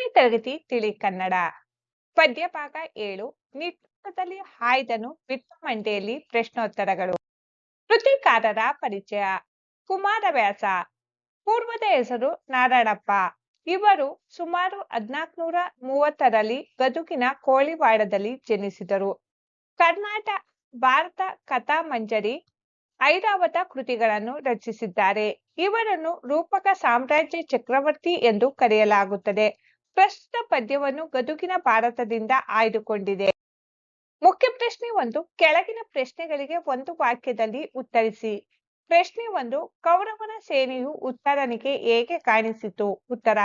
ಹತ್ತನೇ ತರಗತಿ ತಿಳಿ ಕನ್ನಡ. ಪದ್ಯ ಭಾಗ ಏಳು ನಿಟ್ಟದಲ್ಲಿ ಹಾಯ್ದನು ಬಿಟ್ಟ ಮಂಡೆಯಲ್ಲಿ ಪ್ರಶ್ನೋತ್ತರಗಳು. ಕೃತಿಕಾರರ ಪರಿಚಯ, ಕುಮಾರವ್ಯಾಸ. ಪೂರ್ವದ ಹೆಸರು ನಾರಾಯಣಪ್ಪ. ಇವರು ಸುಮಾರು ಹದ್ನಾಲ್ಕನೂರ ಮೂವತ್ತರಲ್ಲಿ ಗದುಗಿನ ಕೋಳಿವಾಡದಲ್ಲಿ ಜನಿಸಿದರು. ಕರ್ನಾಟಕ ಭಾರತ ಕಥಾ ಮಂಜರಿ ಐರಾವತ ಕೃತಿಗಳನ್ನು ರಚಿಸಿದ್ದಾರೆ. ಇವರನ್ನು ರೂಪಕ ಸಾಮ್ರಾಜ್ಯ ಚಕ್ರವರ್ತಿ ಎಂದು ಕರೆಯಲಾಗುತ್ತದೆ. ಪ್ರಸ್ತುತ ಪದ್ಯವನ್ನು ಗದುಗಿನ ಭಾರತದಿಂದ ಆಯ್ದುಕೊಂಡಿದೆ. ಮುಖ್ಯ ಪ್ರಶ್ನೆ ಒಂದು, ಕೆಳಗಿನ ಪ್ರಶ್ನೆಗಳಿಗೆ ಒಂದು ವಾಕ್ಯದಲ್ಲಿ ಉತ್ತರಿಸಿ. ಪ್ರಶ್ನೆ ಒಂದು, ಕೌರವನ ಸೇನೆಯು ಉತ್ತರನಿಗೆ ಹೇಗೆ ಕಾಣಿಸಿತು? ಉತ್ತರ,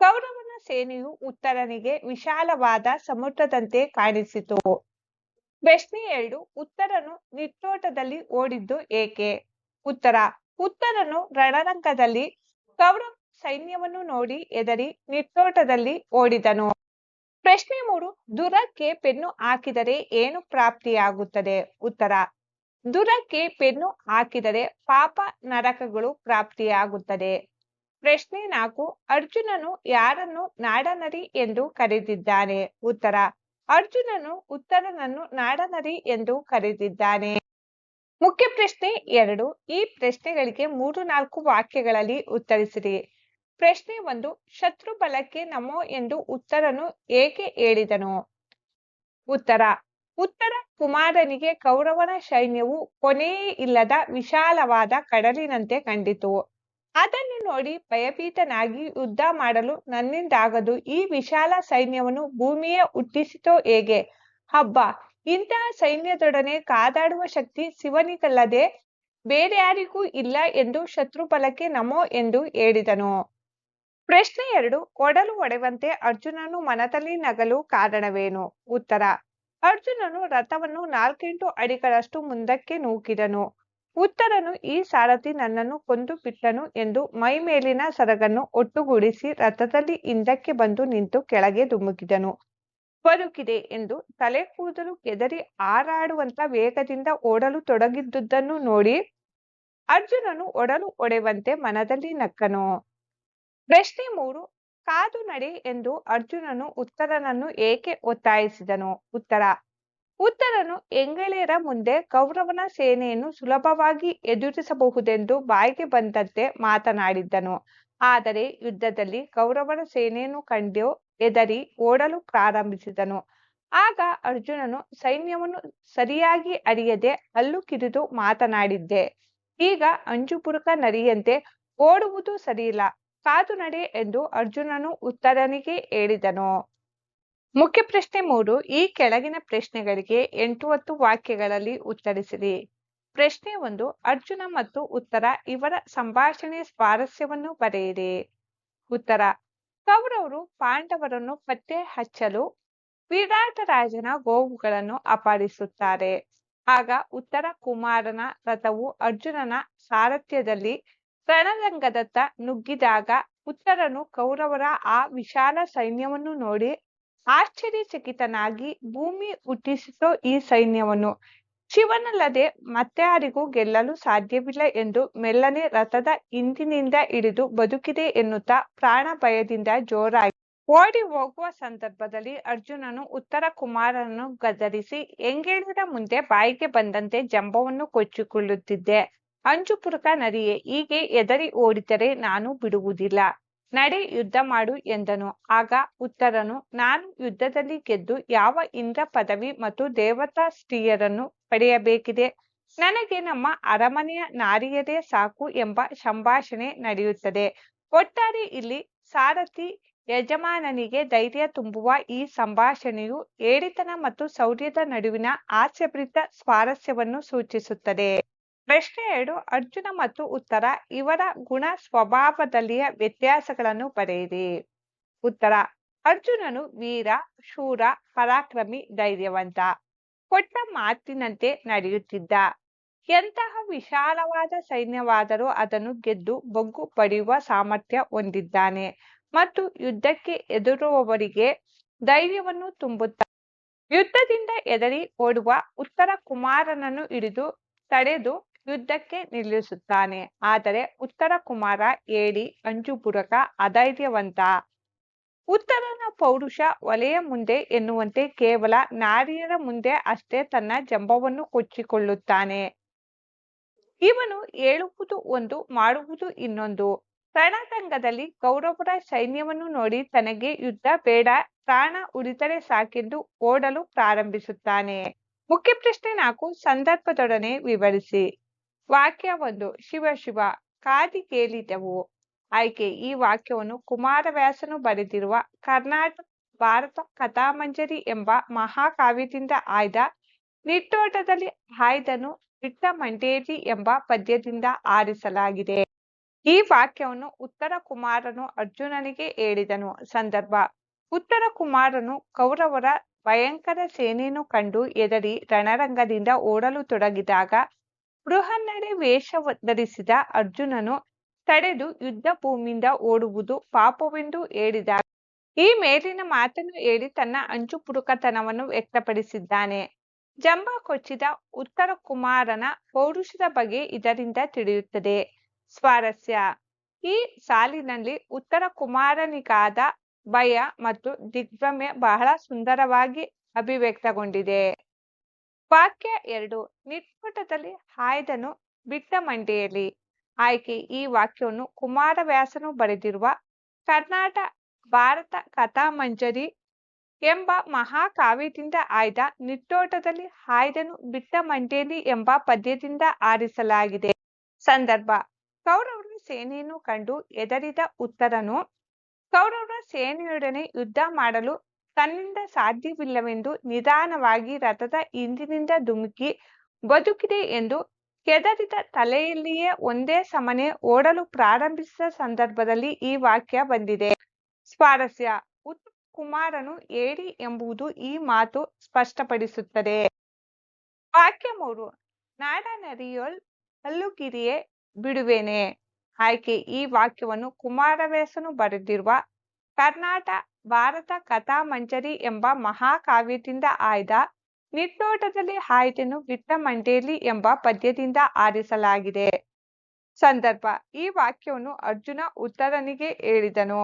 ಕೌರವನ ಸೇನೆಯು ಉತ್ತರನಿಗೆ ವಿಶಾಲವಾದ ಸಮುದ್ರದಂತೆ ಕಾಣಿಸಿತು. ಪ್ರಶ್ನೆ ಎರಡು, ಉತ್ತರನು ನಿಟ್ಟೋಟದಲ್ಲಿ ಓಡಿದ್ದು ಏಕೆ? ಉತ್ತರ, ಉತ್ತರನು ರಣರಂಗದಲ್ಲಿ ಕೌರವ ಸೈನ್ಯವನ್ನು ನೋಡಿ ಎದರಿ ನಿಟ್ಟೋಟದಲ್ಲಿ ಓಡಿದನು. ಪ್ರಶ್ನೆ ಮೂರು, ದುರಕ್ಕೆ ಪೆನ್ನು ಹಾಕಿದರೆ ಏನು ಪ್ರಾಪ್ತಿಯಾಗುತ್ತದೆ? ಉತ್ತರ, ದುರಕ್ಕೆ ಪೆನ್ನು ಹಾಕಿದರೆ ಪಾಪ ನರಕಗಳು ಪ್ರಾಪ್ತಿಯಾಗುತ್ತದೆ. ಪ್ರಶ್ನೆ ನಾಲ್ಕು, ಅರ್ಜುನನು ಯಾರನ್ನು ನಾಡನರಿ ಎಂದು ಕರೆದಿದ್ದಾನೆ? ಉತ್ತರ, ಅರ್ಜುನನು ಉತ್ತರನನ್ನು ನಾಡನರಿ ಎಂದು ಕರೆದಿದ್ದಾನೆ. ಮುಖ್ಯ ಪ್ರಶ್ನೆ ಎರಡು, ಈ ಪ್ರಶ್ನೆಗಳಿಗೆ ಮೂರು ನಾಲ್ಕು ವಾಕ್ಯಗಳಲ್ಲಿ ಉತ್ತರಿಸಿರಿ. ಪ್ರಶ್ನೆ ಒಂದು, ಶತ್ರು ಬಲಕ್ಕೆ ನಮೋ ಎಂದು ಉತ್ತರನು ಏಕೆ ಹೇಳಿದನು? ಉತ್ತರ ಉತ್ತರ ಕುಮಾರನಿಗೆ ಕೌರವನ ಸೈನ್ಯವು ಕೊನೆಯೇ ಇಲ್ಲದ ವಿಶಾಲವಾದ ಕಡಲಿನಂತೆ ಕಂಡಿತು. ಅದನ್ನು ನೋಡಿ ಭಯಭೀತನಾಗಿ ಯುದ್ಧ ಮಾಡಲು ನನ್ನಿಂದಾಗದು, ಈ ವಿಶಾಲ ಸೈನ್ಯವನ್ನು ಭೂಮಿಯೇ ಹುಟ್ಟಿಸಿತೋ ಹೇಗೆ? ಹಬ್ಬ, ಇಂತಹ ಸೈನ್ಯದೊಡನೆ ಕಾದಾಡುವ ಶಕ್ತಿ ಶಿವನಿಗಲ್ಲದೆ ಬೇರೆ ಯಾರಿಗೂ ಇಲ್ಲ ಎಂದು ಶತ್ರು ಬಲಕ್ಕೆ ನಮೋ ಎಂದು ಹೇಳಿದನು. ಪ್ರಶ್ನೆ ಎರಡು ಒಡಲು ಒಡೆವಂತೆ ಅರ್ಜುನನು ಮನದಲ್ಲಿ ನಗಲು ಕಾರಣವೇನು? ಉತ್ತರ, ಅರ್ಜುನನು ರಥವನ್ನು ನಾಲ್ಕೆಂಟು ಅಡಿಗಳಷ್ಟು ಮುಂದಕ್ಕೆ ನೂಕಿದನು. ಉತ್ತರನು, ಈ ಸಾರಥಿ ನನ್ನನ್ನು ಕೊಂದು ಬಿಟ್ಟನು ಎಂದು ಮೈ ಮೇಲಿನ ಸರಗನ್ನು ಒಟ್ಟುಗೂಡಿಸಿ ರಥದಲ್ಲಿ ಹಿಂದಕ್ಕೆ ಬಂದು ನಿಂತು ಕೆಳಗೆ ಧುಮುಕಿದನು. ಬದುಕಿದೆ ಎಂದು ತಲೆ ಕೂದಲು ಕೆದರಿ ಹಾರಾಡುವಂತ ವೇಗದಿಂದ ಓಡಲು ತೊಡಗಿದ್ದುದನ್ನು ನೋಡಿ ಅರ್ಜುನನು ಒಡಲು ಒಡೆವಂತೆ ಮನದಲ್ಲಿ ನಕ್ಕನು. ಪ್ರಶ್ನೆ ಮೂರು, ಕಾದು ನಡೆ ಎಂದು ಅರ್ಜುನನು ಉತ್ತರನನ್ನು ಏಕೆ ಒತ್ತಾಯಿಸಿದನು? ಉತ್ತರ, ಉತ್ತರನು ಎಂಗಳೆಯರ ಮುಂದೆ ಕೌರವನ ಸೇನೆಯನ್ನು ಸುಲಭವಾಗಿ ಎದುರಿಸಬಹುದೆಂದು ಬಾಯಿಗೆ ಬಂದಂತೆ ಮಾತನಾಡಿದ್ದನು. ಆದರೆ ಯುದ್ಧದಲ್ಲಿ ಕೌರವನ ಸೇನೆಯನ್ನು ಕಂಡು ಎದರಿ ಓಡಲು ಪ್ರಾರಂಭಿಸಿದನು. ಆಗ ಅರ್ಜುನನು ಸೈನ್ಯವನ್ನು ಸರಿಯಾಗಿ ಅರಿಯದೆ ಹಲ್ಲು ಕಿರಿದು ಮಾತನಾಡಿದ್ದೆ. ಈಗ ಅಂಜುಪುರುಕ ನರಿಯಂತೆ ಓಡುವುದು ಸರಿಯಿಲ್ಲ. ಕಾದು ನಡೆ ಎಂದು ಅರ್ಜುನನು ಉತ್ತರನಿಗೆ ಹೇಳಿದನು. ಮುಖ್ಯ ಪ್ರಶ್ನೆ ಮೂರು. ಈ ಕೆಳಗಿನ ಪ್ರಶ್ನೆಗಳಿಗೆ ಎಂಟು ಹತ್ತು ವಾಕ್ಯಗಳಲ್ಲಿ ಉತ್ತರಿಸಿರಿ. ಪ್ರಶ್ನೆ ಒಂದು. ಅರ್ಜುನ ಮತ್ತು ಉತ್ತರ ಇವರ ಸಂಭಾಷಣೆ ಸ್ವಾರಸ್ಯವನ್ನು ಬರೆಯಿರಿ. ಉತ್ತರ. ಕೌರವರು ಪಾಂಡವರನ್ನು ಪತ್ತೆ ಹಚ್ಚಲು ವಿರಾಟರಾಜನ ಗೋವುಗಳನ್ನು ಅಪಹರಿಸುತ್ತಾರೆ ಆಗ ಉತ್ತರ ಕುಮಾರನ ರಥವು ಅರ್ಜುನನ ಸಾರಥ್ಯದಲ್ಲಿ ರಣರಂಗದತ್ತ ನುಗ್ಗಿದಾಗ ಉತ್ತರನು ಕೌರವರ ಆ ವಿಶಾಲ ಸೈನ್ಯವನ್ನು ನೋಡಿ ಆಶ್ಚರ್ಯಚಕಿತನಾಗಿ ಭೂಮಿ ಹುಟ್ಟಿಸಿತೋ ಈ ಸೈನ್ಯವನ್ನು. ಶಿವನಲ್ಲದೆ ಮತ್ತಾರಿಗೂ ಗೆಲ್ಲಲು ಸಾಧ್ಯವಿಲ್ಲ ಎಂದು ಮೆಲ್ಲನೆ ರಥದ ಹಿಂದಿನಿಂದ ಹಿಡಿದು ಬದುಕಿದೆ ಎನ್ನುತ್ತಾ ಪ್ರಾಣ ಭಯದಿಂದ ಜೋರಾಗಿ ಓಡಿ ಹೋಗುವ ಸಂದರ್ಭದಲ್ಲಿ ಅರ್ಜುನನು ಉತ್ತರ ಕುಮಾರನನ್ನು ಗದರಿಸಿ ಎಂಗೇಳಿದ ಮುಂದೆ ಬಾಯಿಗೆ ಬಂದಂತೆ ಜಂಬವನ್ನು ಕೊಚ್ಚಿಕೊಳ್ಳುತ್ತಿದ್ದೆ. ಅಂಜುಪುರುಕ ನರಿಯೇ ಹೀಗೆ ಎದರಿ ಓಡಿದರೆ ನಾನು ಬಿಡುವುದಿಲ್ಲ. ನಡೆ ಯುದ್ಧ ಮಾಡು ಎಂದನು. ಆಗ ಉತ್ತರನು, ನಾನು ಯುದ್ಧದಲ್ಲಿ ಗೆದ್ದು ಯಾವ ಇಂದ್ರ ಪದವಿ ಮತ್ತು ದೇವತಾ ಸ್ತ್ರೀಯರನ್ನು ಪಡೆಯಬೇಕಿದೆ? ನನಗೆ ನಮ್ಮ ಅರಮನೆಯ ನಾರಿಯರೇ ಸಾಕು ಎಂಬ ಸಂಭಾಷಣೆ ನಡೆಯುತ್ತದೆ. ಒಟ್ಟಾರೆ ಇಲ್ಲಿ ಸಾರಥಿ ಯಜಮಾನನಿಗೆ ಧೈರ್ಯ ತುಂಬುವ ಈ ಸಂಭಾಷಣೆಯು ಏಳಿತನ ಮತ್ತು ಶೌರ್ಯದ ನಡುವಿನ ಹಾಸ್ಯಭರಿತ ಸ್ವಾರಸ್ಯವನ್ನು ಸೂಚಿಸುತ್ತದೆ. ಪ್ರಶ್ನೆ ಎರಡು, ಅರ್ಜುನ ಮತ್ತು ಉತ್ತರ, ಇವರ ಗುಣ ಸ್ವಭಾವದಲ್ಲಿಯ ವ್ಯತ್ಯಾಸಗಳನ್ನು ಬರೆಯಿರಿ ಉತ್ತರ, ಅರ್ಜುನನು ವೀರ, ಶೂರ, ಪರಾಕ್ರಮಿ, ಧೈರ್ಯವಂತ. ಕೊಟ್ಟ ಮಾತಿನಂತೆ ನಡೆಯುತ್ತಿದ್ದ. ಎಂತಹ ವಿಶಾಲವಾದ ಸೈನ್ಯವಾದರೂ ಅದನ್ನು ಗೆದ್ದು ಬೊಗ್ಗು ಪಡೆಯುವ ಸಾಮರ್ಥ್ಯ ಹೊಂದಿದ್ದಾನೆ ಮತ್ತು ಯುದ್ಧಕ್ಕೆ ಎದುರುವವರಿಗೆ ಧೈರ್ಯವನ್ನು ತುಂಬುತ್ತ ಯುದ್ಧದಿಂದ ಎದರಿ ಓಡುವ ಉತ್ತರ ಕುಮಾರನನ್ನು ಹಿಡಿದು ತಡೆದು ಯುದ್ಧಕ್ಕೆ ನಿಲ್ಲಿಸುತ್ತಾನೆ. ಆದರೆ ಉತ್ತರ ಕುಮಾರ, ಏಡಿ ಅಂಜುಪುರಕ ಅಧೈರ್ಯವಂತ. ಉತ್ತರನ ಪೌರುಷ ಒಲೆಯ ಮುಂದೆ ಎನ್ನುವಂತೆ ಕೇವಲ ನಾರಿಯರ ಮುಂದೆ ಅಷ್ಟೇ ತನ್ನ ಜಂಬವನ್ನು ಕೊಚ್ಚಿಕೊಳ್ಳುತ್ತಾನೆ. ಇವನು ಹೇಳುವುದು ಒಂದು, ಮಾಡುವುದು ಇನ್ನೊಂದು. ರಣರಂಗದಲ್ಲಿ ಕೌರವರ ಸೈನ್ಯವನ್ನು ನೋಡಿ ತನಗೆ ಯುದ್ಧ ಬೇಡ, ಪ್ರಾಣ ಉಳಿತರೆ ಸಾಕೆಂದು ಓಡಲು ಪ್ರಾರಂಭಿಸುತ್ತಾನೆ. ಮುಖ್ಯ ಪ್ರಶ್ನೆ ನಾಲ್ಕು, ಸಂದರ್ಭದೊಡನೆ ವಿವರಿಸಿ. ವಾಕ್ಯ ಒಂದು ಶಿವ ಶಿವ ಕಾದಿ ಕೇಳಿದವು. ಆಯ್ಕೆ ಈ ವಾಕ್ಯವನ್ನು ಕುಮಾರವ್ಯಾಸನು ಬರೆದಿರುವ ಕರ್ನಾಟಕ ಭಾರತ ಕಥಾಮಂಜರಿ ಎಂಬ ಮಹಾಕಾವ್ಯದಿಂದ ಆಯ್ದ ನಿಟ್ಟೋಟದಲ್ಲಿ ಆಯ್ದನು ಬಿಟ್ಟ ಮಂಡೇರಿ ಎಂಬ ಪದ್ಯದಿಂದ ಆರಿಸಲಾಗಿದೆ. ಈ ವಾಕ್ಯವನ್ನು ಉತ್ತರ ಕುಮಾರನು ಅರ್ಜುನನಿಗೆ ಹೇಳಿದನು. ಸಂದರ್ಭ, ಉತ್ತರ ಕುಮಾರನು ಕೌರವರ ಭಯಂಕರ ಸೇನೆಯನ್ನು ಕಂಡು ಎದರಿ ರಣರಂಗದಿಂದ ಓಡಲು ತೊಡಗಿದಾಗ ಬೃಹನ್ನಡೆ ವೇಷ ಧರಿಸಿದ ಅರ್ಜುನನು ತಡೆದು ಯುದ್ಧ ಭೂಮಿಯಿಂದ ಓಡುವುದು ಪಾಪವೆಂದು ಹೇಳಿದ. ಈ ಮೇಲಿನ ಮಾತನ್ನು ಹೇಳಿ ತನ್ನ ಅಂಚು ಪುಡುಕತನವನ್ನು ವ್ಯಕ್ತಪಡಿಸಿದ್ದಾನೆ. ಜಂಬ ಕೊಚ್ಚಿದ ಉತ್ತರ ಕುಮಾರನ ಪೌರುಷದ ಬಗ್ಗೆ ಇದರಿಂದ ತಿಳಿಯುತ್ತದೆ. ಸ್ವಾರಸ್ಯ. ಈ ಸಾಲಿನಲ್ಲಿ ಉತ್ತರ ಕುಮಾರನಿಗಾದ ಭಯ ಮತ್ತು ದಿಗ್ಭ್ರಮೆ ಬಹಳ ಸುಂದರವಾಗಿ ಅಭಿವ್ಯಕ್ತಗೊಂಡಿದೆ. ವಾಕ್ಯ ಎರಡು, ನಿಟ್ಪುಟದಲ್ಲಿ ಆಯ್ದನು ಬಿಟ್ಟ ಮಂಡೆಯಲ್ಲಿ. ಆಯ್ಕೆ, ಈ ವಾಕ್ಯವನ್ನು ಕುಮಾರವ್ಯಾಸನು ಬರೆದಿರುವ ಕರ್ನಾಟಕ ಭಾರತ ಕಥಾಮಂಜರಿ ಎಂಬ ಮಹಾಕಾವ್ಯದಿಂದ ಆಯ್ದ ನಿಟ್ಟೋಟದಲ್ಲಿ ಆಯ್ದನು ಬಿಟ್ಟ ಮಂಡೇಲಿ ಎಂಬ ಪದ್ಯದಿಂದ ಆರಿಸಲಾಗಿದೆ. ಸಂದರ್ಭ, ಕೌರವರ ಸೇನೆಯನ್ನು ಕಂಡು ಎದರಿದ ಉತ್ತರನು, ಕೌರವರ ಸೇನೆಯೊಡನೆ ಯುದ್ಧ ಮಾಡಲು ತನ್ನಿಂದ ಸಾಧ್ಯವಿಲ್ಲವೆಂದು ನಿಧಾನವಾಗಿ ರಥದ ಹಿಂದಿನಿಂದ ಧುಮುಕಿ ಬದುಕಿದೆ ಎಂದು ಕೆದರಿದ ತಲೆಯಲ್ಲಿಯೇ ಒಂದೇ ಸಮನೆ ಓಡಲು ಪ್ರಾರಂಭಿಸಿದ ಸಂದರ್ಭದಲ್ಲಿ ಈ ವಾಕ್ಯ ಬಂದಿದೆ. ಸ್ವಾರಸ್ಯ. ಉತ್ತಮ ಕುಮಾರನು ಏಡಿ ಎಂಬುದು ಈ ಮಾತು ಸ್ಪಷ್ಟಪಡಿಸುತ್ತದೆ. ವಾಕ್ಯ ಮೂರು. ನಾಡ ನರಿಯೋಲ್ ಹಲ್ಲುಗಿರಿಯೇ ಬಿಡುವೇನೆ. ಆಯ್ಕೆ. ಈ ವಾಕ್ಯವನ್ನು ಕುಮಾರವ್ಯಾಸನು ಬರೆದಿರುವ ಕರ್ನಾಟಕ ಭಾರತ ಕಥಾ ಮಂಜರಿ ಎಂಬ ಮಹಾಕಾವ್ಯದಿಂದ ಆಯ್ದ ನಿಟ್ಟೋಟದಲ್ಲಿ ಆಯ್ದನು ಬಿಟ್ಟ ಮಂಡೇಲಿ ಎಂಬ ಪದ್ಯದಿಂದ ಆರಿಸಲಾಗಿದೆ. ಸಂದರ್ಭ, ಈ ವಾಕ್ಯವನ್ನು ಅರ್ಜುನ ಉತ್ತರನಿಗೆ ಹೇಳಿದನು.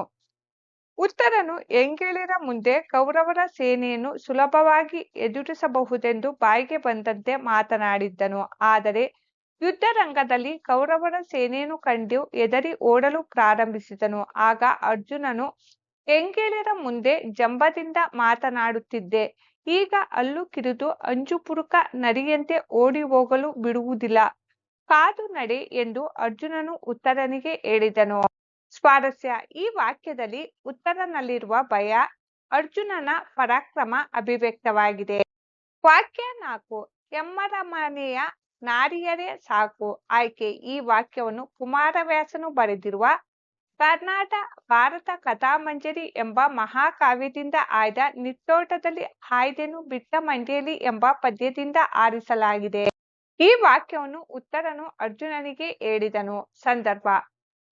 ಉತ್ತರನು ಎಂಗೇಳಿರ ಮುಂದೆ ಕೌರವರ ಸೇನೆಯನ್ನು ಸುಲಭವಾಗಿ ಎದುರಿಸಬಹುದೆಂದು ಬಾಯಿಗೆ ಬಂದಂತೆ ಮಾತನಾಡಿದ್ದನು. ಆದರೆ ಯುದ್ಧರಂಗದಲ್ಲಿ ಕೌರವರ ಸೇನೆಯನ್ನು ಕಂಡು ಎದರಿ ಓಡಲು ಪ್ರಾರಂಭಿಸಿದನು. ಆಗ ಅರ್ಜುನನು ಎಂಗೇಳಿರ ಮುಂದೆ ಜಂಬದಿಂದ ಮಾತನಾಡುತ್ತಿದ್ದೆ. ಈಗ ಅಲ್ಲು ಕಿರಿದು ಅಂಜುಪುರುಕ ನರಿಯಂತೆ ಓಡಿ ಹೋಗಲು ಬಿಡುವುದಿಲ್ಲ. ಕಾದು ನಡೆ ಎಂದು ಅರ್ಜುನನು ಉತ್ತರನಿಗೆ ಹೇಳಿದನು. ಸ್ವಾರಸ್ಯ, ಈ ವಾಕ್ಯದಲ್ಲಿ ಉತ್ತರನಲ್ಲಿರುವ ಭಯ, ಅರ್ಜುನನ ಪರಾಕ್ರಮ ಅಭಿವ್ಯಕ್ತವಾಗಿದೆ. ವಾಕ್ಯ ನಾಲ್ಕು ಎಮ್ಮರಮನೆಯ ನಾರಿಯರೇ ಸಾಕು. ಆಯ್ಕೆ, ಈ ವಾಕ್ಯವನ್ನು ಕುಮಾರವ್ಯಾಸನು ಬರೆದಿರುವ ಕರ್ನಾಟಕ ಭಾರತ ಕಥಾಮಂಜರಿ ಎಂಬ ಮಹಾಕಾವ್ಯದಿಂದ ಆಯ್ದ ನಿತ್ತೋಟದಲ್ಲಿ ಆಯ್ದೆನು ಬಿಟ್ಟ ಮಂಡೇಲಿ ಎಂಬ ಪದ್ಯದಿಂದ ಆರಿಸಲಾಗಿದೆ. ಈ ವಾಕ್ಯವನ್ನು ಉತ್ತರನು ಅರ್ಜುನನಿಗೆ ಹೇಳಿದನು. ಸಂದರ್ಭ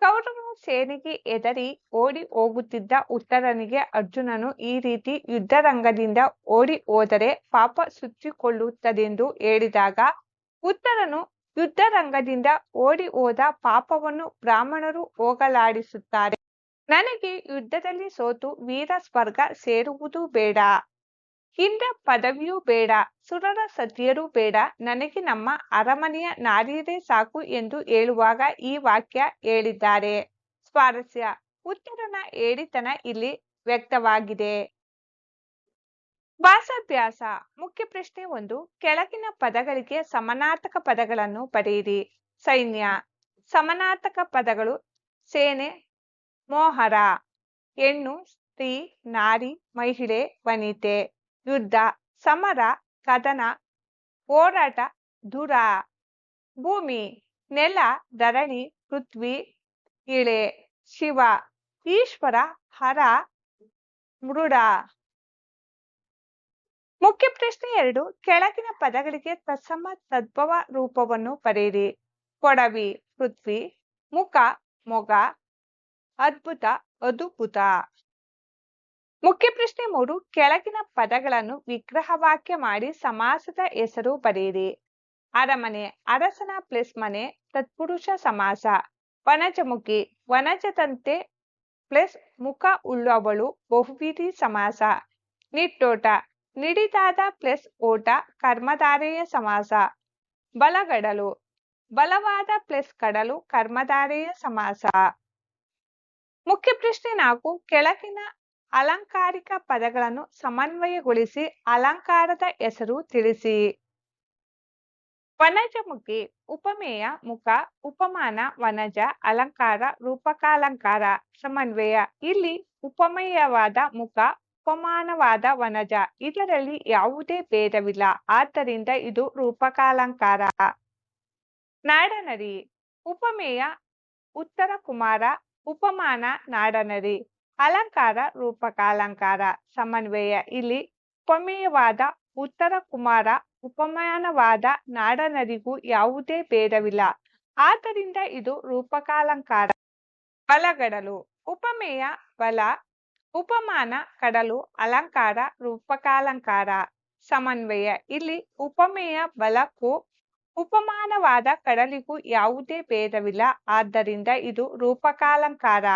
ಕೌರವನು ಸೇನೆಗೆ ಎದರಿ ಓಡಿ ಹೋಗುತ್ತಿದ್ದ ಉತ್ತರನಿಗೆ ಅರ್ಜುನನು ಈ ರೀತಿ ಯುದ್ಧರಂಗದಿಂದ ಓಡಿ ಹೋದರೆ ಪಾಪ ಸುತ್ತಿಕೊಳ್ಳುತ್ತದೆಂದು ಹೇಳಿದಾಗ, ಉತ್ತರನು ಯುದ್ಧರಂಗದಿಂದ ಓಡಿ ಹೋದ ಪಾಪವನ್ನು ಬ್ರಾಹ್ಮಣರು ಹೋಗಲಾಡಿಸುತ್ತಾರೆ. ನನಗೆ ಯುದ್ಧದಲ್ಲಿ ಸೋತು ವೀರ ಸ್ವರ್ಗ ಸೇರುವುದು ಬೇಡ. ಇಂದ್ರ ಪದವಿಯೂ ಬೇಡ, ಸುರರ ಸತಿಯರೂ ಬೇಡ. ನನಗೆ ನಮ್ಮ ಅರಮನೆಯ ನಾರಿಯರೇ ಸಾಕು ಎಂದು ಹೇಳುವಾಗ ಈ ವಾಕ್ಯ ಹೇಳಿದ್ದಾರೆ. ಸ್ವಾರಸ್ಯ. ಉತ್ತರನ ಹೇಳಿತನ ಇಲ್ಲಿ ವ್ಯಕ್ತವಾಗಿದೆ. ಭಾಷಾಭ್ಯಾಸ ಮುಖ್ಯ ಪ್ರಶ್ನೆ ಒಂದು, ಕೆಳಗಿನ ಪದಗಳಿಗೆ ಸಮಾನಾರ್ಥಕ ಪದಗಳನ್ನು ಬರೆಯಿರಿ. ಸೈನ್ಯ ಸಮಾನಾರ್ಥಕ ಪದಗಳು ಸೇನೆ, ಮೋಹರ, ಹೆಣ್ಣು, ಸ್ತ್ರೀ, ನಾರಿ, ಮಹಿಳೆ, ವನಿತೆ, ಯುದ್ಧ, ಸಮರ, ಕದನ, ಹೋರಾಟ, ದುರ, ಭೂಮಿ, ನೆಲ, ಧರಣಿ, ಪೃಥ್ವಿ ಇಳೆ ಶಿವ, ಈಶ್ವರ, ಹರ, ಮೃಡ. ಮುಖ್ಯ ಪ್ರಶ್ನೆ ಎರಡು. ಕೆಳಗಿನ ಪದಗಳಿಗೆ ತತ್ಸಮ ತದ್ಭವ ರೂಪವನ್ನು ಬರೆಯಿರಿ. ಕೊಡವಿ, ಪೃಥ್ವಿ, ಮುಖ, ಮೊಗ, ಅದ್ಭುತ ಅದ್ಭುತ. ಮುಖ್ಯ ಪ್ರಶ್ನೆ ಮೂರು. ಕೆಳಗಿನ ಪದಗಳನ್ನು ವಿಗ್ರಹ ವಾಕ್ಯ ಮಾಡಿ ಸಮಾಸದ ಹೆಸರು ಬರೆಯಿರಿ. ಅರಮನೆ, ಅರಸನ ಪ್ಲಸ್ ಮನೆ, ತತ್ಪುರುಷ ಸಮಾಸ. ವನಜಮುಖಿ ವನಜದಂತೆ ಪ್ಲಸ್ ಮುಖ ಉಳ್ಳವಳು ಬಹುವಿಧಿ ಸಮಾಸ. ನಿಟ್ಟೋಟ ನಿಡಿದಾದ ಪ್ಲಸ್ ಓಟ, ಕರ್ಮಧಾರೆಯ ಸಮಾಸ. ಬಲಗಡಲು. ಬಲವಾದ ಪ್ಲಸ್ ಕಡಲು, ಕರ್ಮಧಾರೆಯ ಸಮಾಸ. ಮುಖ್ಯ ಪ್ರಶ್ನೆ ನಾಲ್ಕು. ಕೆಳಗಿನ ಅಲಂಕಾರಿಕ ಪದಗಳನ್ನು ಸಮನ್ವಯಗೊಳಿಸಿ ಅಲಂಕಾರದ ಹೆಸರು ತಿಳಿಸಿ. ವನಜಮುಖಿ, ಉಪಮೇಯ, ಮುಖ, ಉಪಮಾನ, ವನಜ, ಅಲಂಕಾರ, ರೂಪಕಾಲಂಕಾರ, ಸಮನ್ವಯ. ಇಲ್ಲಿ ಉಪಮೇಯವಾದ ಮುಖ ಉಪಮಾನವಾದ ವನಜ. ಇದರಲ್ಲಿ ಯಾವುದೇ ಭೇದವಿಲ್ಲ. ಆದ್ದರಿಂದ ಇದು ರೂಪಕಾಲಂಕಾರ. ನಾಡನರಿ. ಉಪಮೇಯ ಉತ್ತರ ಕುಮಾರ. ಉಪಮಾನ ನಾಡನರಿ. ಅಲಂಕಾರ ರೂಪಕಾಲಂಕಾರ. ಸಮನ್ವಯ. ಇಲ್ಲಿ ಉಪಮೇಯವಾದ ಉತ್ತರ ಕುಮಾರ, ಉಪಮಾನವಾದ ನಾಡನರಿಗೂ ಯಾವುದೇ ಭೇದವಿಲ್ಲ. ಆದ್ದರಿಂದ ಇದು ರೂಪಕಾಲಂಕಾರ. ಬಲಗಡಲು. ಉಪಮೇಯ ಬಲ ಉಪಮಾನ, ಕಡಲು, ಅಲಂಕಾರ, ರೂಪಕಾಲಂಕಾರ, ಸಮನ್ವಯ. ಇಲ್ಲಿ ಉಪಮೇಯ ಬಲಕ್ಕೂ ಉಪಮಾನವಾದ ಕಡಲಿಗೂ ಯಾವುದೇ ಭೇದವಿಲ್ಲ. ಆದ್ದರಿಂದ ಇದು ರೂಪಕಾಲಂಕಾರ.